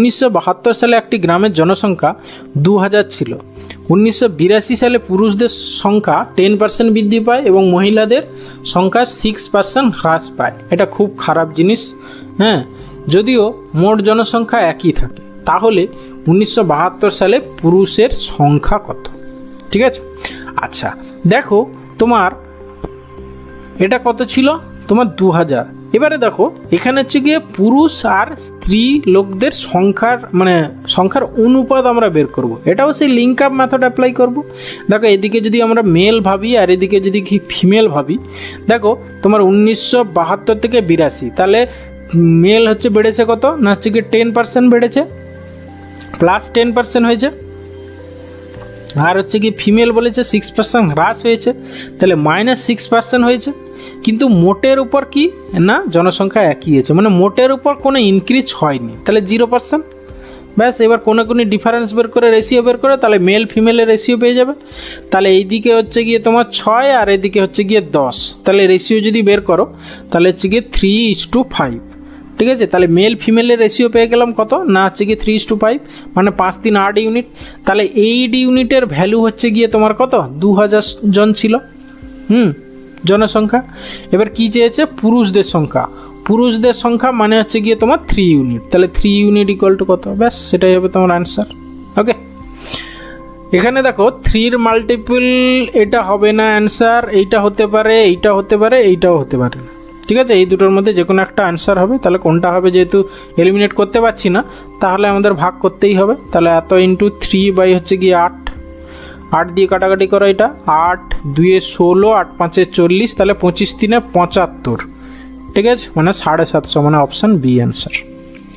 উনিশশো বাহাত্তর সালে একটি গ্রামের জনসংখ্যা দু হাজার ছিল। উনিশশো বিরাশি সালে পুরুষদের সংখ্যা টেন পার্সেন্ট বৃদ্ধি পায় এবং মহিলাদের সংখ্যা সিক্স পার্সেন্ট হ্রাস পায়। এটা খুব খারাপ জিনিস হ্যাঁ? যদিও মোট জনসংখ্যা একই থাকে। তাহলে উনিশশো বাহাত্তর সালে পুরুষের সংখ্যা কত? ঠিক আছে? আচ্ছা দেখো তোমার, এটা কত ছিল? তোমার দু হাজার এবারে দেখো, এখানে হচ্ছে গিয়ে পুরুষ আর স্ত্রী লোকদের সংখ্যার মানে সংখ্যার অনুপাত আমরা বের করব। এটাও সেই লিঙ্ক আপ মেথড অ্যাপ্লাই করব। দেখো, এদিকে যদি আমরা মেল ভাবি আর এদিকে যদি কি ফিমেল ভাবি, দেখো, তোমার উনিশশো বাহাত্তর থেকে বিরাশি, তাহলে মেল হচ্ছে বেড়েছে কত না হচ্ছে কি টেন পার্সেন্ট বেড়েছে প্লাস টেন পার্সেন্ট হয়েছে, আর হচ্ছে কি ফিমেল বলেছে সিক্স পার্সেন্ট হ্রাস হয়েছে, তাহলে মাইনাস সিক্স পার্সেন্ট হয়েছে কিন্তু মোটের উপর কি? না, জনসংখ্যা একই আছে। মানে মোটের উপর কোনো ইনক্রিজ হয়নি। তাহলে জিরো পার্সেন্ট ব্যাস, এবার কোনো কোনো ডিফারেন্স বের করে রেশিও বের করে, তাহলে মেল ফিমেলের রেশিও পেয়ে যাবে। তাহলে এইদিকে হচ্ছে গিয়ে তোমার ছয়, আর এদিকে হচ্ছে গিয়ে দশ। তাহলে রেশিও যদি বের করো, তাহলে হচ্ছে গিয়ে থ্রি ইস টু ফাইভ ঠিক আছে? তাহলে মেল ফিমেলের রেশিও পেয়ে গেলাম কত? না, হচ্ছে গিয়ে থ্রি ইস টু ফাইভ মানে পাঁচ তিন আট ইউনিট তাহলে এইট ইউনিটের ভ্যালু হচ্ছে গিয়ে তোমার কত? দু হাজার জন ছিল। হুম? জনসংখ্যা। এবার কি চেয়েছে? পুরুষদের সংখ্যা। পুরুষদের সংখ্যা মানে হচ্ছে গিয়ে তোমার থ্রি ইউনিট তাহলে থ্রি ইউনিট ইকুয়াল টু কত? ব্যাস, সেটাই হবে তোমার অ্যান্সার ওকে এখানে দেখো থ্রির মাল্টিপল এটা হবে না অ্যান্সার এইটা হতে পারে, এইটা হতে পারে, এইটাও হতে পারে না। ঠিক আছে? এই দুটোর মধ্যে যে কোনো একটা অ্যান্সার হবে। তাহলে কোনটা হবে যেহেতু এলিমিনেট করতে পারছি না, তাহলে আমাদের ভাগ করতেই হবে। তাহলে এত ইন্টু থ্রি বাই হচ্ছে গিয়ে আট। আট দিয়ে কাটাকাটি করো এটা। আট দুয়ে ষোলো, আট পাঁচে চল্লিশ, তাহলে পঁচিশ তিনে পঁচাত্তর। ঠিক আছে? মানে সাড়ে সাতশো মানে অপশান বি অ্যান্সার